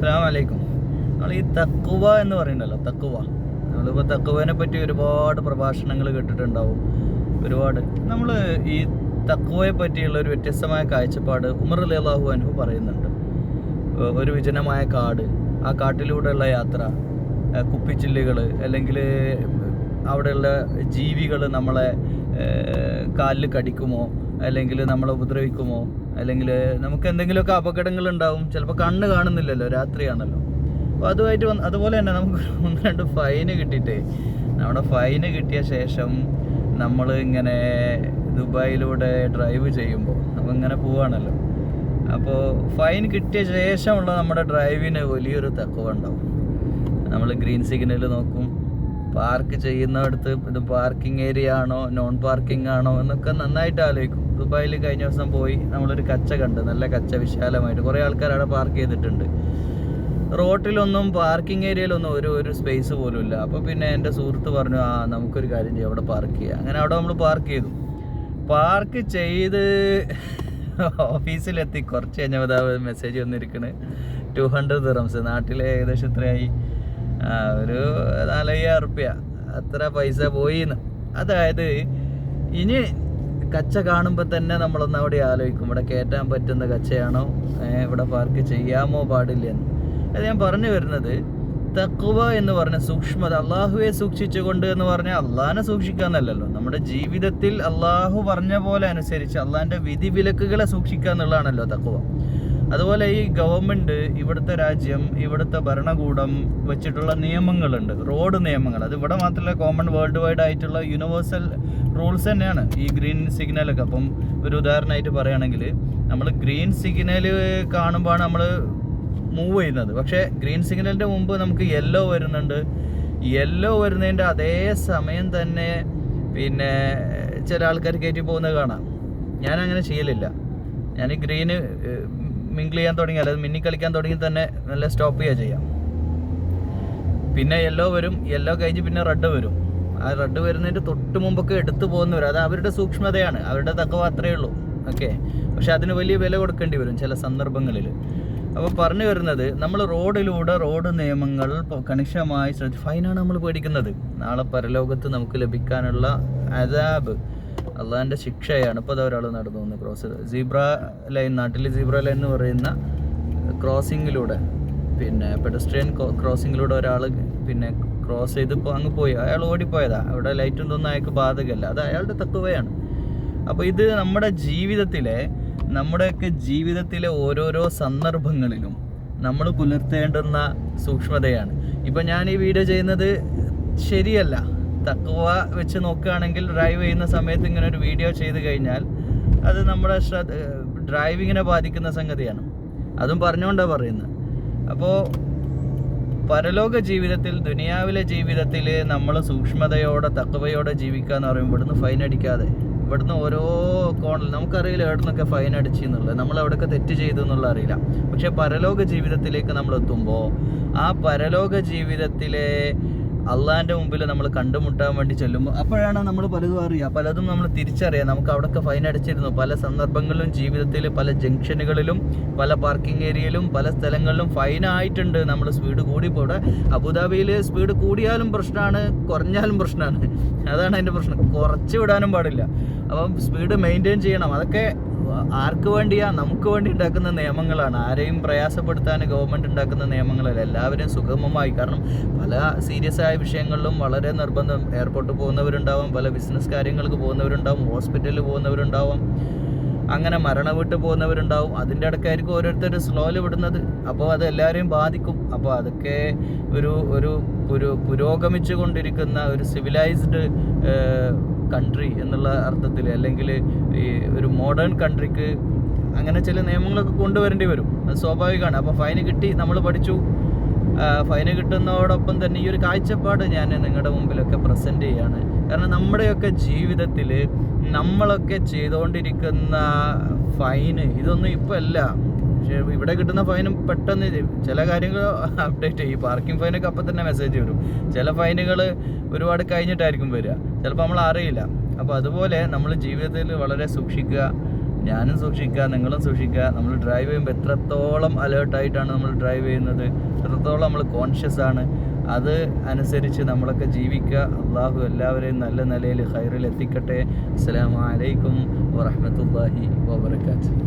അസ്സാം വലൈക്കും നമ്മൾ ഈ തക്കുവ എന്ന് പറയണ്ടല്ലോ തക്കുവ നമ്മളിപ്പോൾ തക്കുവനെ പറ്റി ഒരുപാട് പ്രഭാഷണങ്ങൾ കേട്ടിട്ടുണ്ടാവും. ഒരുപാട്. നമ്മൾ ഈ തക്കുവയെ പറ്റിയുള്ള ഒരു വ്യത്യസ്തമായ കാഴ്ചപ്പാട് ഉമർ അലി അള്ളാഹു അനു പറയുന്നുണ്ട് ഒരു വിജനമായ കാട് ആ കാട്ടിലൂടെയുള്ള യാത്ര കുപ്പിച്ചില്ലുകൾ അല്ലെങ്കിൽ അവിടെയുള്ള ജീവികൾ നമ്മളെ കാലിൽ കടിക്കുമോ അല്ലെങ്കിൽ നമ്മളെ ഉപദ്രവിക്കുമോ? അല്ലെങ്കിൽ നമുക്ക് എന്തെങ്കിലുമൊക്കെ അപകടങ്ങൾ ഉണ്ടാവും. ചിലപ്പോൾ കണ്ണ് കാണുന്നില്ലല്ലോ രാത്രിയാണല്ലോ. അപ്പോൾ അതുമായിട്ട് വന്ന് അതുപോലെ തന്നെ നമുക്ക് ഒന്ന് രണ്ട് ഫൈന് കിട്ടിയിട്ടേ. നമ്മുടെ ഫൈന് കിട്ടിയ ശേഷം നമ്മൾ ഇങ്ങനെ ദുബായിലൂടെ ഡ്രൈവ് ചെയ്യുമ്പോൾ നമ്മൾ ഇങ്ങനെ പോവാണല്ലോ. അപ്പോൾ ഫൈൻ കിട്ടിയ ശേഷമുള്ള നമ്മുടെ ഡ്രൈവിന് വലിയൊരു തക്കവ ഉണ്ടാവും നമ്മൾ ഗ്രീൻ സിഗ്നൽ നോക്കും. പാർക്ക് ചെയ്യുന്നിടത്ത് ഇത് പാർക്കിംഗ് ഏരിയ ആണോ നോൺ പാർക്കിംഗ് ആണോ എന്നൊക്കെ നന്നായിട്ട് ആലോചിക്കും. ദുബായിൽ കഴിഞ്ഞ ദിവസം പോയി നമ്മളൊരു കച്ച കണ്ട്. നല്ല കച്ച വിശാലമായിട്ട്. കുറേ ആൾക്കാർ അവിടെ പാർക്ക് ചെയ്തിട്ടുണ്ട്. റോട്ടിലൊന്നും പാർക്കിംഗ് ഏരിയയിലൊന്നും ഒരു ഒരു സ്പേസ് പോലും ഇല്ല. അപ്പോൾ പിന്നെ എന്റെ സുഹൃത്ത് പറഞ്ഞു ആ നമുക്കൊരു കാര്യം ചെയ്യാം. അവിടെ പാർക്ക് ചെയ്യാം. അങ്ങനെ അവിടെ നമ്മൾ പാർക്ക് ചെയ്തു. പാർക്ക് ചെയ്ത് ഓഫീസിലെത്തി കുറച്ച് കഴിഞ്ഞപ്പോൾ മെസ്സേജ് വന്നിരിക്കണ്. ടു ഹൺഡ്രഡ് ദിറംസ് നാട്ടിലെ ഏകദേശം ഇത്രയായി ഒരു നാലയ്യായിരം റുപ്യ. അത്ര പൈസ പോയിന്ന്. അതായത് ഇനി കച്ച കാണുമ്പോൾ തന്നെ നമ്മളൊന്ന് അവിടെ ആലോചിക്കും. ഇവിടെ കയറ്റാൻ പറ്റുന്ന കച്ചയാണോ? ഇവിടെ പാർക്ക് ചെയ്യാമോ പാടില്ല എന്ന്. അത് ഞാൻ പറഞ്ഞു വരുന്നത് തക്കുവ എന്ന് പറഞ്ഞ സൂക്ഷ്മത അള്ളാഹുവെ സൂക്ഷിച്ചുകൊണ്ട് എന്ന് പറഞ്ഞാൽ അള്ളാഹിനെ സൂക്ഷിക്കാന്നല്ലല്ലോ. നമ്മുടെ ജീവിതത്തിൽ അള്ളാഹു പറഞ്ഞ പോലെ അനുസരിച്ച് അള്ളാഹിന്റെ വിധി വിലക്കുകളെ സൂക്ഷിക്കുക എന്നുള്ളതാണല്ലോ തക്കുവ അതുപോലെ ഈ ഗവൺമെന്റ് ഇവിടുത്തെ രാജ്യം ഇവിടുത്തെ ഭരണകൂടം വെച്ചിട്ടുള്ള നിയമങ്ങളുണ്ട്. റോഡ് നിയമങ്ങൾ. അത് ഇവിടെ മാത്രമല്ല കോമൺ വേൾഡ് വൈഡ് ആയിട്ടുള്ള യൂണിവേഴ്സൽ റൂൾസ് തന്നെയാണ്. ഈ ഗ്രീൻ സിഗ്നലൊക്കെ അപ്പം ഒരു ഉദാഹരണമായിട്ട് പറയുകയാണെങ്കിൽ നമ്മൾ ഗ്രീൻ സിഗ്നൽ കാണുമ്പോഴാണ് നമ്മൾ മൂവ് ചെയ്യുന്നത്. പക്ഷേ ഗ്രീൻ സിഗ്നലിന്റെ മുമ്പ് നമുക്ക് യെല്ലോ വരുന്നുണ്ട്. യെല്ലോ വരുന്നതിന്റെ അതേ സമയം തന്നെ പിന്നെ ചില ആൾക്കാർ കയറ്റി പോകുന്നത് കാണാം. ഞാൻ അങ്ങനെ ചെയ്യലില്ല. ഞാൻ ഗ്രീന് മിങ്കിൾ ചെയ്യാൻ തുടങ്ങി അതായത് മിന്നി കളിക്കാൻ തുടങ്ങി തന്നെ നല്ല സ്റ്റോപ്പ് ചെയ്യുക ചെയ്യാം. പിന്നെ യെല്ലോ വരും യെല്ലോ കഴിഞ്ഞ് പിന്നെ റെഡ് വരും. ആ റെഡ് വരുന്നതിന്റെ തൊട്ട് മുമ്പൊക്കെ എടുത്തു പോകുന്നവർ അത് അവരുടെ സൂക്ഷ്മതയാണ് അവരുടെ തക്കവ അത്രയേ ഉള്ളൂ. ഓക്കെ പക്ഷെ അതിന് വലിയ വില കൊടുക്കേണ്ടി വരും ചില സന്ദർഭങ്ങളിൽ. അപ്പോൾ പറഞ്ഞു വരുന്നത് നമ്മൾ റോഡിലൂടെ റോഡ് നിയമങ്ങൾ കണിശമായി ശ്രദ്ധ ഫൈനാണ് നമ്മൾ പേടിക്കുന്നത്. നാളെ പരലോകത്ത് നമുക്ക് ലഭിക്കാനുള്ള അതാബ് അള്ളാഹിന്റെ ശിക്ഷയാണ്. ഇപ്പോൾ അത് ഒരാൾ നടന്നു പോകുന്നത് ക്രോസ് സീബ്ര ലൈൻ നാട്ടിൽ സീബ്ര ലൈൻ എന്ന് പറയുന്ന ക്രോസിങ്ങിലൂടെ പിന്നെ പെഡസ്ട്രിയൻ ക്രോസിങ്ങിലൂടെ ഒരാൾ പിന്നെ ക്രോസ് ചെയ്ത് ഇപ്പോൾ അങ്ങ് പോയി. അയാൾ ഓടിപ്പോയതാ. അവിടെ ലൈറ്റും ഒന്നും അയാൾക്ക് ബാധകമല്ല. അത് അയാളുടെ തത്വയാണ്. അപ്പോൾ ഇത് നമ്മുടെ ജീവിതത്തിലെ നമ്മുടെയൊക്കെ ജീവിതത്തിലെ ഓരോരോ സന്ദർഭങ്ങളിലും നമ്മൾ പുലർത്തേണ്ടുന്ന സൂക്ഷ്മതയാണ്. ഇപ്പം ഞാൻ ഈ വീഡിയോ ചെയ്യുന്നത് ശരിയല്ല. തക്കവ വെച്ച് നോക്കുകയാണെങ്കിൽ ഡ്രൈവ് ചെയ്യുന്ന സമയത്ത് ഇങ്ങനെ ഒരു വീഡിയോ ചെയ്ത് കഴിഞ്ഞാൽ അത് നമ്മുടെ ശ്രദ്ധ ഡ്രൈവിങ്ങിനെ ബാധിക്കുന്ന സംഗതിയാണ്. അതും പറഞ്ഞുകൊണ്ടാണ് പറയുന്നത് അപ്പോൾ പരലോക ജീവിതത്തിൽ ദുനിയാവിലെ ജീവിതത്തിൽ നമ്മൾ സൂക്ഷ്മതയോടെ തക്കവയോടെ ജീവിക്കുക എന്ന് പറയുമ്പോൾ ഇവിടുന്ന് ഫൈൻ അടിക്കാതെ ഇവിടുന്ന് ഓരോ കോണിൽ നമുക്കറിയില്ല എവിടെ നിന്നൊക്കെ ഫൈൻ അടിച്ചു എന്നുള്ളത്. നമ്മൾ എവിടെയൊക്കെ തെറ്റ് ചെയ്തു എന്നുള്ള അറിയില്ല. പക്ഷേ പരലോക ജീവിതത്തിലേക്ക് നമ്മൾ എത്തുമ്പോൾ ആ പരലോക ജീവിതത്തിലെ അള്ളാഹിന്റെ മുമ്പിൽ നമ്മൾ കണ്ടുമുട്ടാൻ വേണ്ടി ചെല്ലുമ്പോൾ അപ്പോഴാണ് നമ്മൾ പലതും അറിയുക പലതും നമ്മൾ തിരിച്ചറിയാം. നമുക്ക് അവിടെയൊക്കെ ഫൈൻ അടിച്ചിരുന്നു. പല സന്ദർഭങ്ങളിലും ജീവിതത്തിൽ പല ജംഗ്ഷനുകളിലും പല പാർക്കിംഗ് ഏരിയയിലും പല സ്ഥലങ്ങളിലും ഫൈൻ ആയിട്ടുണ്ട്. നമ്മൾ സ്പീഡ് കൂടിപ്പോടെ. അബുദാബിയിൽ സ്പീഡ് കൂടിയാലും പ്രശ്നമാണ് കുറഞ്ഞാലും പ്രശ്നമാണ് അതാണ് അതിന്റെ പ്രശ്നം. കുറച്ച് വിടാനും പാടില്ല. അപ്പം സ്പീഡ് മെയിന്റെയിൻ ചെയ്യണം. അതൊക്കെ ആർക്ക് വേണ്ടിയാ? നമുക്ക് വേണ്ടി ഉണ്ടാക്കുന്ന നിയമങ്ങളാണ്. ആരെയും പ്രയാസപ്പെടുത്താൻ ഗവൺമെന്റ് ഉണ്ടാക്കുന്ന നിയമങ്ങളല്ല. എല്ലാവരും സുഗമമായി. കാരണം പല സീരിയസ് ആയ വിഷയങ്ങളിലും വളരെ നിർബന്ധം. എയർപോർട്ടിൽ പോകുന്നവരുണ്ടാവും പല ബിസിനസ് കാര്യങ്ങൾക്ക് പോകുന്നവരുണ്ടാവും ഹോസ്പിറ്റലിൽ പോകുന്നവരുണ്ടാവും. അങ്ങനെ മരണവിട്ട് പോകുന്നവരുണ്ടാവും. അതിന്റെ ഇടയ്ക്കായിരിക്കും ഓരോരുത്തർ സ്ലോയിൽ വിടുന്നത്. അപ്പോൾ അത് എല്ലാവരെയും ബാധിക്കും. അപ്പോൾ അതൊക്കെ ഒരു ഒരു പുരോ പുരോഗമിച്ചു കൊണ്ടിരിക്കുന്ന ഒരു സിവിലൈസ്ഡ് കൺട്രി എന്നുള്ള അർത്ഥത്തിൽ അല്ലെങ്കിൽ ഈ ഒരു മോഡേൺ കൺട്രിക്ക് അങ്ങനെ ചില നിയമങ്ങളൊക്കെ കൊണ്ടുവരേണ്ടി വരും. അത് സ്വാഭാവികമാണ്. അപ്പോൾ ഫൈന് കിട്ടി. നമ്മൾ പഠിച്ചു. ഫൈന് കിട്ടുന്നതോടൊപ്പം തന്നെ ഈ ഒരു കാഴ്ചപ്പാട് ഞാൻ നിങ്ങളുടെ മുമ്പിലൊക്കെ പ്രസന്റ് ചെയ്യാണ്. കാരണം നമ്മുടെയൊക്കെ ജീവിതത്തിൽ നമ്മളൊക്കെ ചെയ്തുകൊണ്ടിരിക്കുന്ന ഫൈന് ഇതൊന്നും ഇപ്പോൾ അല്ല. പക്ഷേ ഇവിടെ കിട്ടുന്ന ഫൈനും പെട്ടെന്ന് ചില കാര്യങ്ങൾ അപ്ഡേറ്റ് ചെയ്യും. പാർക്കിംഗ് ഫൈനൊക്കെ അപ്പം തന്നെ മെസ്സേജ് വരും. ചില ഫൈനുകൾ ഒരുപാട് കഴിഞ്ഞിട്ടായിരിക്കും വരിക. ചിലപ്പോൾ നമ്മൾ അറിയില്ല. അപ്പോൾ അതുപോലെ നമ്മൾ ജീവിതത്തിൽ വളരെ സൂക്ഷിക്കുക. ഞാനും സൂക്ഷിക്കുക നിങ്ങളും സൂക്ഷിക്കുക. നമ്മൾ ഡ്രൈവ് ചെയ്യുമ്പോൾ എത്രത്തോളം അലേർട്ടായിട്ടാണ് നമ്മൾ ഡ്രൈവ് ചെയ്യുന്നത്? എത്രത്തോളം നമ്മൾ കോൺഷ്യസ് ആണ്? അത് അനുസരിച്ച് നമ്മളൊക്കെ ജീവിക്കുക. അള്ളാഹു എല്ലാവരെയും നല്ല നിലയിൽ ഹൈറിൽ എത്തിക്കട്ടെ. അസ്സലാമു അലൈക്കും വറഹ്മത്തുള്ളാഹി വബറകാതുഹു.